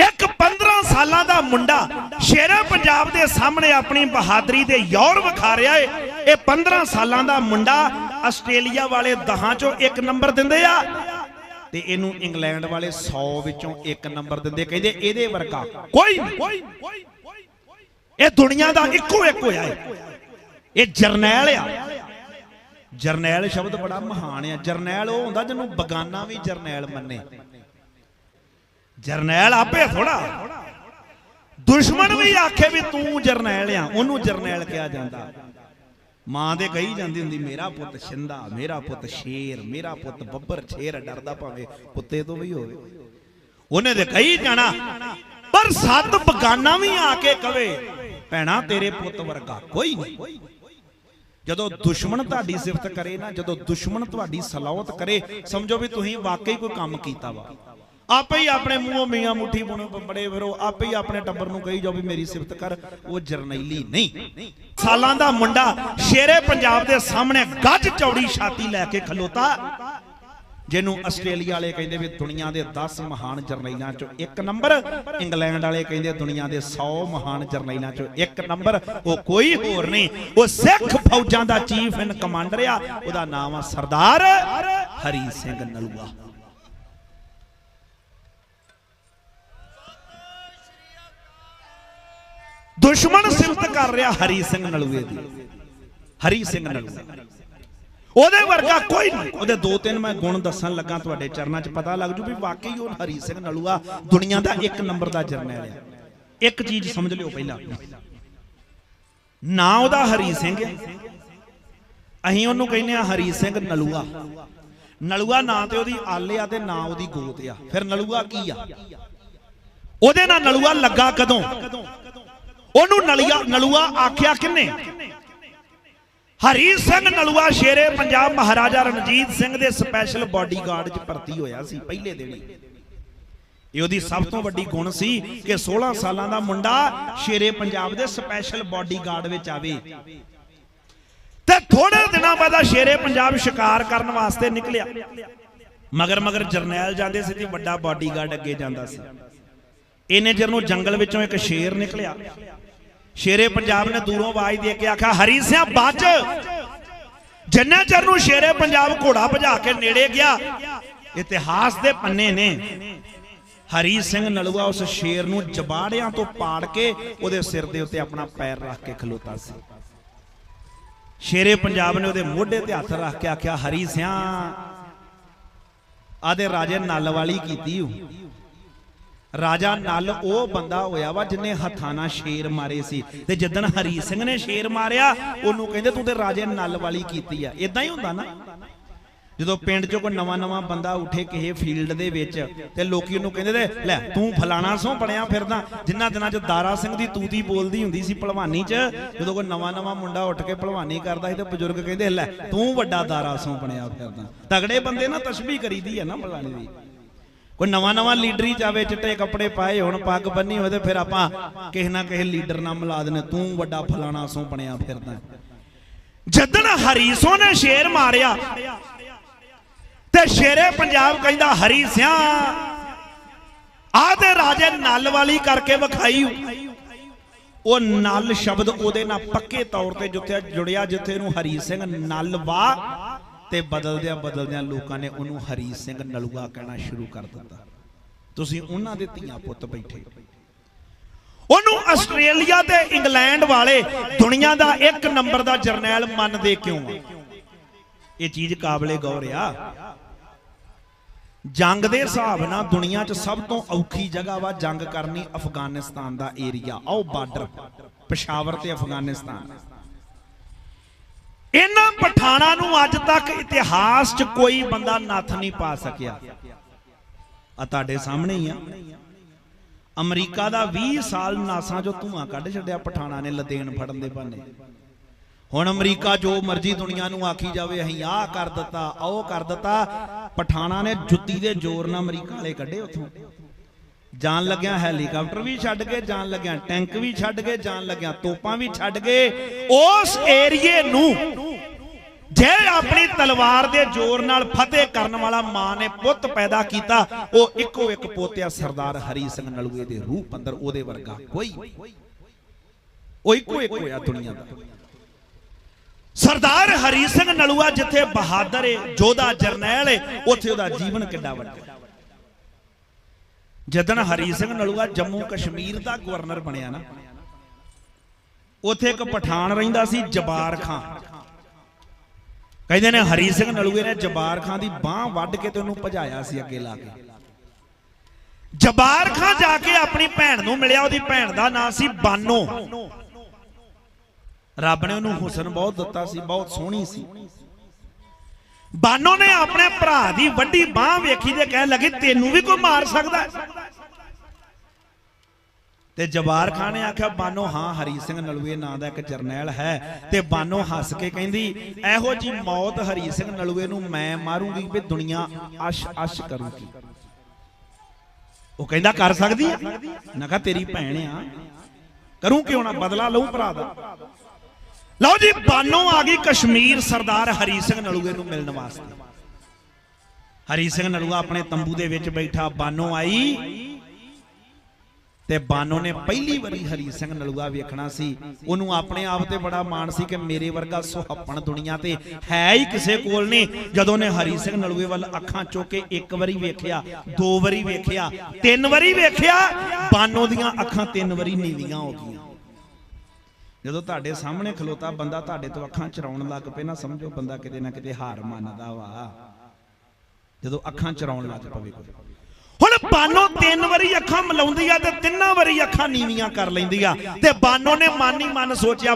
ਇੱਕ 15 ਸਾਲਾਂ ਦਾ ਮੁੰਡਾ ਸ਼ੇਰੇ ਪੰਜਾਬ ਦੇ ਸਾਹਮਣੇ ਆਪਣੀ ਬਹਾਦਰੀ ਦੇ ਯੌਰ ਵਿਖਾ ਰਿਹਾ ਏ। ਇਹ 15 ਸਾਲਾਂ ਦਾ ਮੁੰਡਾ ਆਸਟ੍ਰੇਲੀਆ ਵਾਲੇ ਦਹਾਂ ਚੋਂ ਇੱਕ ਨੰਬਰ ਦਿੰਦੇ ਆ ਤੇ ਇਹਨੂੰ ਇੰਗਲੈਂਡ ਵਾਲੇ 100 ਵਿੱਚੋਂ ਇੱਕ ਨੰਬਰ ਦਿੰਦੇ, ਕਹਿੰਦੇ ਇਹਦੇ ਵਰਗਾ ਕੋਈ ਨਹੀਂ। ਇਹ ਦੁਨੀਆ ਦਾ ਇੱਕੋ ਇੱਕ ਹੋਇਆ ਏ। ਇਹ ਜਰਨੈਲ ਆ। ਜਰਨੈਲ ਸ਼ਬਦ ਬੜਾ ਮਹਾਨ ਆ। ਜਰਨੈਲ ਉਹ ਹੁੰਦਾ ਜਿਹਨੂੰ ਬਗਾਨਾ ਵੀ ਜਰਨੈਲ ਮੰਨੇ। ਜਰਨੈਲ ਆਪੇ ਥੋੜਾ ਦੁਸ਼ਮਣ ਵੀ ਆਖੇ ਵੀ ਤੂੰ ਜਰਨੈਲ ਆ, ਉਹਨੂੰ ਜਰਨੈਲ ਕਿਹਾ ਜਾਂਦਾ। ਮਾਂ ਦੇ ਕਹੀ ਜਾਂਦੀ ਹੁੰਦੀ, ਮੇਰਾ ਪੁੱਤ ਛਿੰਦਾ ਮੇਰਾ ਪੁੱਤ ਸ਼ੇਰ, ਮੇਰਾ ਪੁੱਤ ਬੱਬਰ ਸ਼ੇਰ, ਡਰਦਾ ਭਾਵੇਂ ਕੁੱਤੇ ਤੋਂ ਵੀ ਹੋਵੇ। ਉਹਨੇ ਤੇ ਕਹੀ ਜਾਣਾ, ਪਰ ਸੱਤ ਬਗਾਨਾ ਵੀ ਆ ਕੇ ਕਵੇ, ਭੈਣਾ, ਤੇਰੇ ਪੁੱਤ ਵਰਗਾ ਕੋਈ ਨਹੀਂ। ਜਦੋਂ ਦੁਸ਼ਮਣ ਤੁਹਾਡੀ ਸਿਫਤ ਕਰੇ ਨਾ, ਜਦੋਂ ਦੁਸ਼ਮਣ ਤੁਹਾਡੀ ਸਲਾਹਤ ਕਰੇ, ਸਮਝੋ ਵੀ ਤੁਸੀਂ ਵਾਕਈ ਕੋਈ ਕੰਮ ਕੀਤਾ ਵਾ। ਆਪੇ ਹੀ ਆਪਣੇ ਮੂੰਹੋਂ ਮੀਆਂ ਮੁੱਠੀ ਬੁਣੇ ਬੜੇ ਫਿਰੋ, ਆਪੇ ਹੀ ਆਪਣੇ ਟੱਬਰ ਨੂੰ ਕਹੀ ਜਾਓ ਵੀ ਮੇਰੀ ਸਿਫਤ ਕਰ, ਉਹ ਜਰਨੈਲੀ ਨਹੀਂ। ਸਾਲਾਂ ਦਾ ਮੁੰਡਾ ਸ਼ੇਰੇ ਪੰਜਾਬ ਦੇ ਸਾਹਮਣੇ ਗੱਜ ਚੌੜੀ ਛਾਤੀ ਲੈ ਕੇ ਖਲੋਤਾ, ਜਿਹਨੂੰ ਆਸਟ੍ਰੇਲੀਆ ਵਾਲੇ ਕਹਿੰਦੇ ਵੀ ਦੁਨੀਆ ਦੇ 10 ਮਹਾਨ ਜਰਨੈਲਾਂ ਚੋਂ ਇੱਕ ਨੰਬਰ, ਇੰਗਲੈਂਡ ਵਾਲੇ ਕਹਿੰਦੇ ਦੁਨੀਆ ਦੇ 100 ਮਹਾਨ ਜਰਨੈਲਾਂ ਚੋਂ ਇੱਕ ਨੰਬਰ, ਉਹ ਕੋਈ ਹੋਰ ਨਹੀਂ, ਉਹ ਸਿੱਖ ਫੌਜਾਂ ਦਾ ਚੀਫ ਇਨ ਕਮਾਂਡਰ ਆ, ਉਹਦਾ ਨਾਮ ਆ ਸਰਦਾਰ ਹਰੀ ਸਿੰਘ ਨਲੂਆ। ਦੁਸ਼ਮਣ ਸਿਫਤ ਕਰ ਰਿਹਾ। ਹਰੀ ਸਿੰਘ ਨਲੂਏ ਦੀ। ਹਰੀ ਸਿੰਘ ਨਲੂਆ ਉਹਦੇ ਵਰਗਾ ਕੋਈ ਨਹੀਂ। ਉਹਦੇ ਦੋ ਤਿੰਨ ਮੈਂ ਗੁਣ ਦੱਸਣ ਲੱਗਾ ਤੁਹਾਡੇ ਚਰਨਾਂ 'ਚ ਪਤਾ ਲੱਗ ਜੂ ਵੀ ਵਾਕਈ ਉਹ ਹਰੀ ਸਿੰਘ ਨਲੂਆ ਦੁਨੀਆ ਦਾ ਇੱਕ ਨੰਬਰ ਦਾ ਜਰਨੈਲ ਆ। ਇੱਕ ਚੀਜ਼ ਸਮਝ ਲਿਓ ਪਹਿਲਾਂ। ਨਾ ਉਹਦਾ ਹਰੀ ਸਿੰਘ ਹੈ ਅਸੀਂ ਉਹਨੂੰ ਕਹਿੰਦੇ ਆ ਹਰੀ ਸਿੰਘ ਨਲੂਆ। ਨਲੂਆ ਨਾਂ ਤੇ ਉਹਦੀ ਆਲੇ ਆ ਤੇ ਨਾਂ ਉਹਦੀ ਗੋਤ ਆ। ਫਿਰ ਨਲੂਆ ਕੀ ਆ? ਉਹਦੇ ਨਾਲ ਨਲੂਆ ਲੱਗਾ ਕਦੋਂ? ਉਹਨੂੰ ਨਲਿਆ ਨਲੂਆ ਆਖਿਆ ਕਿੰਨੇ? ਹਰੀ ਸਿੰਘ ਨਲੂਆ ਸ਼ੇਰੇ ਪੰਜਾਬ ਮਹਾਰਾਜਾ ਰਣਜੀਤ ਸਿੰਘ ਦੇ ਸਪੈਸ਼ਲ ਬਾਡੀਗਾਰਡ 'ਚ ਭਰਤੀ ਹੋਇਆ ਸੀ ਪਹਿਲੇ ਦਿਨ ਹੀ। ਇਹ ਉਹਦੀ ਸਭ ਤੋਂ ਵੱਡੀ ਗੁਣ ਸੀ ਕਿ 16 ਸਾਲਾਂ ਦਾ ਮੁੰਡਾ ਸ਼ੇਰੇ ਪੰਜਾਬ ਦੇ ਸਪੈਸ਼ਲ ਬਾਡੀਗਾਰਡ ਵਿੱਚ ਆਵੇ। ਤੇ ਥੋੜੇ ਦਿਨਾਂ ਬਾਅਦ ਸ਼ੇਰੇ ਪੰਜਾਬ ਸ਼ਿਕਾਰ ਕਰਨ ਵਾਸਤੇ ਨਿਕਲਿਆ। ਮਗਰ ਮਗਰ ਜਰਨੈਲ ਜਾਂਦੇ ਸੀ ਤੇ ਵੱਡਾ ਬਾਡੀਗਾਰਡ ਅੱਗੇ ਜਾਂਦਾ ਸੀ। ਇਹਨੇ ਚਿਰ ਨੂੰ ਜੰਗਲ ਵਿੱਚੋਂ ਇੱਕ ਸ਼ੇਰ ਨਿਕਲਿਆ। ਸ਼ੇਰੇ ਪੰਜਾਬ ਨੇ ਦੂਰੋਂ ਆਵਾਜ਼ ਦੇ ਕੇ ਆਖਿਆ, ਹਰੀ ਸਿਆ ਬੱਜ ਜਿੰਨਾ ਚਿਰ ਨੂੰ ਸ਼ੇਰੇ ਪੰਜਾਬ ਘੋੜਾ ਭਜਾ ਕੇ ਨੇੜੇ ਗਿਆ, ਇਤਿਹਾਸ ਦੇ ਪੰਨੇ ਨੇ। ਹਰੀ ਸਿੰਘ ਨਲੂਆ ਉਸ ਸ਼ੇਰ ਨੂੰ ਜਬਾੜਿਆਂ ਤੋਂ ਪਾੜ ਕੇ ਉਹਦੇ ਸਿਰ ਦੇ ਉੱਤੇ ਆਪਣਾ ਪੈਰ ਰੱਖ ਕੇ ਖਲੋਤਾ ਸੀ। ਸ਼ੇਰੇ ਪੰਜਾਬ ਨੇ ਉਹਦੇ ਮੋਢੇ ਤੇ ਹੱਥ ਰੱਖ ਕੇ ਆਖਿਆ, ਹਰੀ ਸਿਆ, ਆਦੇ ਰਾਜੇ ਨਲ ਵਾਲੀ ਕੀਤੀ ਹੂੰ ਰਾਜਾ ਨਲ ਉਹ ਬੰਦਾ ਹੋਇਆ ਵਾ ਜਿਨੇ ਹੱਥਾਂ ਨਾਲ ਸ਼ੇਰ ਮਾਰੇ ਸੀ। ਤੇ ਜਿੱਦਣ ਹਰੀ ਸਿੰਘ ਨੇ ਸ਼ੇਰ ਮਾਰਿਆ, ਉਹਨੂੰ ਕਹਿੰਦੇ ਤੂੰ ਤੇ ਰਾਜੇ ਨਲ ਵਾਲੀ ਕੀਤੀ ਆ। ਇਦਾਂ ਹੀ ਹੁੰਦਾ ਨਾ? ਜਦੋਂ ਪਿੰਡ ਚੋਂ ਕੋਈ ਨਵਾਂ ਨਵਾਂ ਬੰਦਾ ਉੱਠੇ ਕਿਸੇ ਫੀਲਡ ਦੇ ਵਿੱਚ, ਤੇ ਲੋਕੀ ਉਹਨੂੰ ਕਹਿੰਦੇ ਤੇ, ਲੈ, ਤੂੰ ਫਲਾਣਾ ਸੋਂ ਬਣਿਆ ਫਿਰਦਾ। ਜਿੰਨਾ ਦਿਨਾਂ 'ਚ ਦਾਰਾ ਸਿੰਘ ਦੀ ਤੂਤੀ ਬੋਲਦੀ ਹੁੰਦੀ ਸੀ ਭਲਵਾਨੀ 'ਚ, ਜਦੋਂ ਕੋਈ ਨਵਾਂ ਨਵਾਂ ਮੁੰਡਾ ਉੱਠ ਕੇ ਭਲਵਾਨੀ ਕਰਦਾ ਸੀ ਤੇ ਬਜ਼ੁਰਗ ਕਹਿੰਦੇ, ਲੈ, ਤੂੰ ਵੱਡਾ ਦਾਰਾ ਸੋਂ ਬਣਿਆ ਫਿਰਦਾ। ਤਗੜੇ ਬੰਦੇ ਨਾ ਤਸ਼ਬੀਹ ਕਰੀਦੀ ਆ ਨਾ ਭਲਵਾਨੀ ਦੀ। ਕੋਈ ਨਵਾਂ ਨਵਾਂ ਲੀਡਰ ਹੀ ਜਾਵੇ, ਚਿੱਟੇ ਕੱਪੜੇ ਪਾਏ ਹੁਣ, ਪੱਗ ਬੰਨੀ ਹੋਵੇ ਤੇ ਫਿਰ ਆਪਾਂ ਕਿਸੇ ਨਾ ਕਿਸੇ ਲੀਡਰ ਨਾਲ ਮਿਲਾ ਦੇਣੇ ਤੂੰ ਵੱਡਾ ਫਲਾਣਾ ਸੋਂ ਬਣਿਆ ਫਿਰਦਾ। ਜਦਨ ਹਰੀਸੋਂ ਨੇ ਸ਼ੇਰ ਮਾਰਿਆ, ਤੇ ਸ਼ੇਰੇ ਪੰਜਾਬ ਕਹਿੰਦਾ, ਹਰੀ ਸਿਆ, ਆ ਤੇ ਰਾਜੇ ਨਲ ਵਾਲੀ ਕਰਕੇ ਵਿਖਾਈ। ਉਹ ਨਲ ਸ਼ਬਦ ਉਹਦੇ ਨਾਲ ਪੱਕੇ ਤੌਰ ਤੇ ਜਿੱਥੇ ਜੁੜਿਆ, ਜਿੱਥੇ ਨੂੰ ਹਰੀ ਸਿੰਘ ਨਲ ਵਾ ਤੇ ਬਦਲਦਿਆਂ ਬਦਲਦਿਆਂ ਲੋਕਾਂ ਨੇ ਉਹਨੂੰ ਹਰੀ ਸਿੰਘ ਨਲੂਆ ਕਹਿਣਾ ਸ਼ੁਰੂ ਕਰ ਦਿੱਤਾ। ਤੁਸੀਂ ਉਹਨਾਂ ਦੇ ਧੀਆਂ ਪੁੱਤ ਬੈਠੇ ਉਹਨੂੰ ਆਸਟ੍ਰੇਲੀਆ ਤੇ ਇੰਗਲੈਂਡ ਵਾਲੇ ਦੁਨੀਆ ਦਾ ਇੱਕ ਨੰਬਰ ਦਾ ਜਰਨੈਲ ਮੰਨਦੇ ਕਿਉਂ ਇਹ ਚੀਜ਼ ਕਾਬਲੇ ਗੌਰ ਆ। ਜੰਗ ਦੇ ਹਿਸਾਬ ਨਾਲ ਦੁਨੀਆ 'ਚ ਸਭ ਤੋਂ ਔਖੀ ਜਗ੍ਹਾ ਵਾ ਜੰਗ ਕਰਨੀ ਅਫਗਾਨਿਸਤਾਨ ਦਾ ਏਰੀਆ। ਆਓ ਬਾਰਡਰ, ਪਸ਼ਾਵਰ ਤੇ ਅਫਗਾਨਿਸਤਾਨ। ਇਹਨਾਂ ਪਠਾਣਾ ਨੂੰ ਅੱਜ ਤੱਕ ਇਤਿਹਾਸ 'ਚ ਕੋਈ ਬੰਦਾ ਨੱਥ ਨਹੀਂ ਪਾ ਸਕਿਆ। ਆ ਤੁਹਾਡੇ ਸਾਹਮਣੇ ਹੀ ਆ। ਅਮਰੀਕਾ ਦਾ 20 ਸਾਲ ਨਾਸਾਂ 'ਚੋਂ ਧੂਆਂ ਕੱਢ ਛੱਡਿਆ ਪਠਾਣਾ ਨੇ ਲਦੇਨ ਫੜਨ ਦੇ ਬਹਾਨੇ। ਹੁਣ ਅਮਰੀਕਾ ਜੋ ਮਰਜ਼ੀ ਦੁਨੀਆ ਨੂੰ ਆਖੀ ਜਾਵੇ, ਅਸੀਂ ਆਹ ਕਰ ਦਿੱਤਾ, ਉਹ ਕਰ ਦਿੱਤਾ, ਪਠਾਣਾ ਨੇ ਜੁੱਤੀ ਦੇ ਜ਼ੋਰ ਨਾਲ ਅਮਰੀਕਾ ਵਾਲੇ ਕੱਢੇ ਉੱਥੋਂ। ਜਾਣ ਲੱਗਿਆ ਹੈਲੀਕਾਪਟਰ ਵੀ ਛੱਡ ਕੇ ਜਾਣ ਲੱਗਿਆ ਟੈਂਕ ਵੀ ਛੱਡ ਕੇ ਜਾਣ ਲੱਗਿਆ ਤੋਪਾਂ ਵੀ ਛੱਡ ਕੇ ਉਸ ਏਰੀਏ ਨੂੰ ਜੇ ਆਪਣੀ ਤਲਵਾਰ ਦੇ ਜ਼ੋਰ ਨਾਲ ਫਤਿਹ ਕਰਨ ਵਾਲਾ ਮਾਂ ਨੇ ਪੁੱਤ ਪੈਦਾ ਕੀਤਾ, ਉਹ ਇੱਕੋ ਇੱਕ ਪੋਤਿਆ ਸਰਦਾਰ ਹਰੀ ਸਿੰਘ ਨਲੂਏ ਦੇ ਰੂਪ ਅੰਦਰ ਉਹਦੇ ਵਰਗਾ ਕੋਈ ਉਹ ਇੱਕੋ ਇੱਕ ਹੋਇਆ ਦੁਨੀਆ ਦਾ। ਸਰਦਾਰ ਹਰੀ ਸਿੰਘ ਨਲੂਆ ਜਿੱਥੇ ਬਹਾਦਰ ਏ, ਜੋਧਾ ਜਰਨੈਲ ਏ, ਉੱਥੇ ਉਹਦਾ ਜੀਵਨ ਕਿੱਡਾ ਵੱਡਾ। ਹੈ। ਹਰੀ ਸਿੰਘ ਨਲੂਆ ਜੰਮੂ ਕਸ਼ਮੀਰ ਦਾ ਗਵਰਨਰ ਬਣਿਆ ਨਾ, ਉੱਥੇ ਇੱਕ ਪਠਾਨ ਰਹਿੰਦਾ ਸੀ ਜਬਾਰ ਖਾਂ ਕਹਿੰਦੇ ਨੇ ਹਰੀ ਸਿੰਘ ਨਲੂਏ ਨੇ ਜਬਾਰ ਖਾਂ ਦੀ ਬਾਹ ਵੱਢ ਕੇ ਤੇ ਉਹਨੂੰ ਭਜਾਇਆ ਸੀ ਅੱਗੇ ਲਾ ਕੇ ਜਬਾਰ ਖਾਂ ਜਾ ਕੇ ਆਪਣੀ ਭੈਣ ਨੂੰ ਮਿਲਿਆ, ਉਹਦੀ ਭੈਣ ਦਾ ਨਾਂ ਸੀ ਬਾਨੋ ਰੱਬ ਨੇ ਉਹਨੂੰ ਹੁਸਨ ਬਹੁਤ ਦਿੱਤਾ ਸੀ, ਬਹੁਤ ਸੋਹਣੀ ਸੀ ਬਾਨੋ ਨੇ ਆਪਣੇ ਭਰਾ ਦੀ ਵੱਡੀ ਬਾਹ ਵੇਖੀ ਤੇ ਕਹਿਣ ਲੱਗੀ, ਤੈਨੂੰ ਵੀ ਕੋਈ ਮਾਰ ਸਕਦਾ ਹੈ?" ਤੇ ਜਵਾਰ ਖਾਨ ਨੇ ਆਖਿਆ, ਬਾਨੋ, ਹਾਂ ਹਰੀ ਸਿੰਘ ਨਲੂਏ ਨਾਂ ਦਾ ਇੱਕ ਜਰਨੈਲ ਹੈ। ਤੇ ਬਾਨੋ ਹੱਸ ਕੇ ਕਹਿੰਦੀ, ਇਹੋ ਜੀ ਮੌਤ ਹਰੀ ਸਿੰਘ ਨਲੂਏ ਨੂੰ ਮੈਂ ਮਾਰੂੰਗੀ ਵੀ ਦੁਨੀਆ ਅਸ਼ ਅਸ਼ ਕਰੂਗੀ। ਉਹ ਕਹਿੰਦਾ, ਕਰ ਸਕਦੀ ਹੈ ਮੈਂ ਕਿਹਾ, ਤੇਰੀ ਭੈਣ ਆ। ਕਰੂੰ ਕਿਉਂ ਨਾ? ਬਦਲਾ ਲਊ ਭਰਾ ਦਾ। ਲਓ ਜੀ, ਬਾਨੋ ਆ ਗਈ ਕਸ਼ਮੀਰ ਸਰਦਾਰ ਹਰੀ ਸਿੰਘ ਨਲੂਏ ਨੂੰ ਮਿਲਣ ਵਾਸਤੇ। ਹਰੀ ਸਿੰਘ ਨਲੂਆ ਆਪਣੇ ਤੰਬੂ ਦੇ ਵਿੱਚ ਬੈਠਾ। ਬਾਨੋ ਆਈ। ਤੇ ਬਾਨੋ ਨੇ ਪਹਿਲੀ ਵਾਰੀ ਹਰੀ ਸਿੰਘ ਨਲੂਆ ਵੇਖਣਾ ਸੀ। ਉਹਨੂੰ ਆਪਣੇ ਆਪ ਤੇ ਬੜਾ ਮਾਣ ਸੀ ਕਿ ਮੇਰੇ ਵਰਗਾ ਸੁਹੱਪਣ ਦੁਨੀਆ ਤੇ ਹੈ ਹੀ ਕਿਸੇ ਕੋਲ ਨਹੀਂ। ਜਦੋਂ ਨੇ ਹਰੀ ਸਿੰਘ ਨਲੂਏ ਵੱਲ ਅੱਖਾਂ ਚੁੱਕ ਇੱਕ ਵਾਰੀ ਵੇਖਿਆ, ਦੋ ਵਾਰੀ ਵੇਖਿਆ, ਤਿੰਨ ਵਾਰੀ ਵੇਖਿਆ, ਬਾਨੋ ਦੀਆਂ ਅੱਖਾਂ ਤਿੰਨ ਵਾਰੀ ਨੀਵੀਆਂ ਹੋ ਗਈਆਂ। ਜਦੋਂ ਤੁਹਾਡੇ ਸਾਹਮਣੇ ਖਲੋਤਾ ਬੰਦਾ, ਤੁਹਾਡੇ ਤੋਂ ਅੱਖਾਂ ਚਰਾਉਣ ਲੱਗ ਪਏ ਨਾ, ਸਮਝੋ ਬੰਦਾ ਕਿਤੇ ਨਾ ਕਿਤੇ ਹਾਰ ਮੰਨਦਾ ਵਾ। ਜਦੋਂ ਅੱਖਾਂ ਚਰਾਉਣ ਲੱਗ ਪਵੇ ਕੋਈ। ਬਾਨੋ ਤਿੰਨ ਵਾਰੀ ਅੱਖਾਂ ਮਲਾਉਂਦੀ ਆ ਤੇ ਤਿੰਨਾਂ ਵਾਰੀ ਅੱਖਾਂ ਨੀਵੀਆਂ ਕਰ ਲੈਂਦੀ ਆ। ਤੇ ਬਾਨੋ ਨੇ ਮਨ ਹੀ ਮਨ ਸੋਚਿਆ